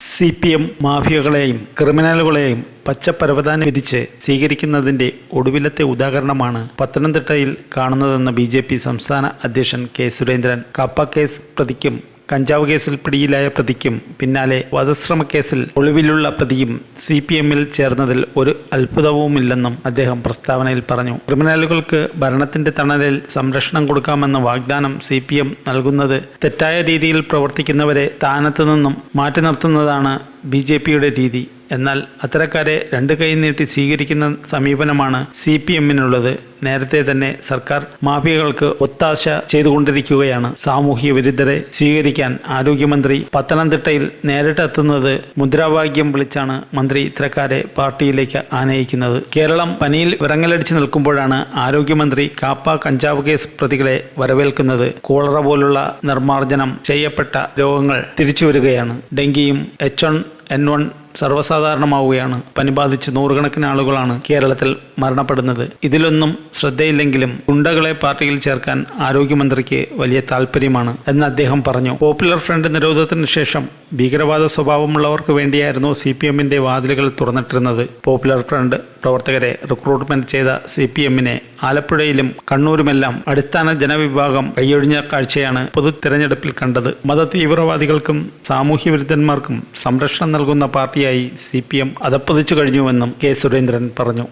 C P M മാഫിയകളെയും ക്രിമിനലുകളെയും പച്ചപ്പരവതാനം വിധിച്ച് സ്വീകരിക്കുന്നതിന്റെ ഒടുവിലത്തെ ഉദാഹരണമാണ് പത്തനംതിട്ടയിൽ കാണുന്നതെന്ന് ബി സംസ്ഥാന അധ്യക്ഷൻ കെ സുരേന്ദ്രൻ. കാപ്പ കേസ് പ്രതിക്കും കഞ്ചാവ് കേസിൽ പിടിയിലായ പ്രതിക്കും പിന്നാലെ വധശ്രമ കേസിൽ ഒളിവിലുള്ള പ്രതിയും സി പി എമ്മിൽ ചേർന്നതിൽ ഒരു അത്ഭുതവുമില്ലെന്നും അദ്ദേഹം പ്രസ്താവനയിൽ പറഞ്ഞു. ക്രിമിനലുകൾക്ക് ഭരണത്തിന്റെ തണലിൽ സംരക്ഷണം കൊടുക്കാമെന്ന വാഗ്ദാനം സി പി എം നൽകുന്നത് തെറ്റായ രീതിയിൽ പ്രവർത്തിക്കുന്നവരെ സ്ഥാനത്തു നിന്നും മാറ്റി നിർത്തുന്നതാണ് ബി ജെ പിയുടെ രീതി. എന്നാൽ അത്തരക്കാരെ രണ്ട് കൈ നീട്ടി സ്വീകരിക്കുന്ന സമീപനമാണ് സി പി എമ്മിനുള്ളത്. നേരത്തെ തന്നെ സർക്കാർ മാഫിയകൾക്ക് ഒത്താശ ചെയ്തുകൊണ്ടിരിക്കുകയാണ്. സാമൂഹ്യ വിരുദ്ധരെ സ്വീകരിക്കാൻ ആരോഗ്യമന്ത്രി പത്തനംതിട്ടയിൽ നേരിട്ടെത്തുന്നത് മുദ്രാവാക്യം വിളിച്ചാണ് മന്ത്രി ഇത്തരക്കാരെ പാർട്ടിയിലേക്ക് ആനയിക്കുന്നത്. കേരളം പനിയിൽ വിറങ്ങലടിച്ചു നിൽക്കുമ്പോഴാണ് ആരോഗ്യമന്ത്രി കാപ്പ കഞ്ചാവ് കേസ് പ്രതികളെ വരവേൽക്കുന്നത്. കോളറ പോലുള്ള നിർമ്മാർജനം ചെയ്യപ്പെട്ട രോഗങ്ങൾ തിരിച്ചു വരികയാണ് ഡെങ്കിയും എച്ച് എൻ വൺ സർവസാധാരണമാവുകയാണ്. പനി ബാധിച്ച് നൂറുകണക്കിന് ആളുകളാണ് കേരളത്തിൽ മരണപ്പെടുന്നത്. ഇതിലൊന്നും ശ്രദ്ധയില്ലെങ്കിലും ഗുണ്ടകളെ പാർട്ടിയിൽ ചേർക്കാൻ ആരോഗ്യമന്ത്രിക്ക് വലിയ താല്പര്യമാണ് എന്ന് അദ്ദേഹം പറഞ്ഞു. പോപ്പുലർ ഫ്രണ്ട് നിരോധനത്തിന് ശേഷം ഭീകരവാദ സ്വഭാവമുള്ളവർക്ക് വേണ്ടിയായിരുന്നു സി പി എമ്മിന്റെ വാതിലുകൾ തുറന്നിട്ടിരുന്നത്. പോപ്പുലർ ഫ്രണ്ട് പ്രവർത്തകരെ റിക്രൂട്ട്മെന്റ് ചെയ്ത സി പി എമ്മിനെ ആലപ്പുഴയിലും കണ്ണൂരുമെല്ലാം അടിസ്ഥാന ജനവിഭാഗം കൈയൊഴിഞ്ഞ കാഴ്ചയാണ് പൊതു തിരഞ്ഞെടുപ്പിൽ കണ്ടത്. മത തീവ്രവാദികൾക്കും സാമൂഹ്യ വിരുദ്ധന്മാർക്കും സംരക്ഷണം നൽകുന്ന പാർട്ടിയായി സി പി എം അതപ്പതിച്ചു കഴിഞ്ഞുവെന്നും കെ സുരേന്ദ്രൻ പറഞ്ഞു.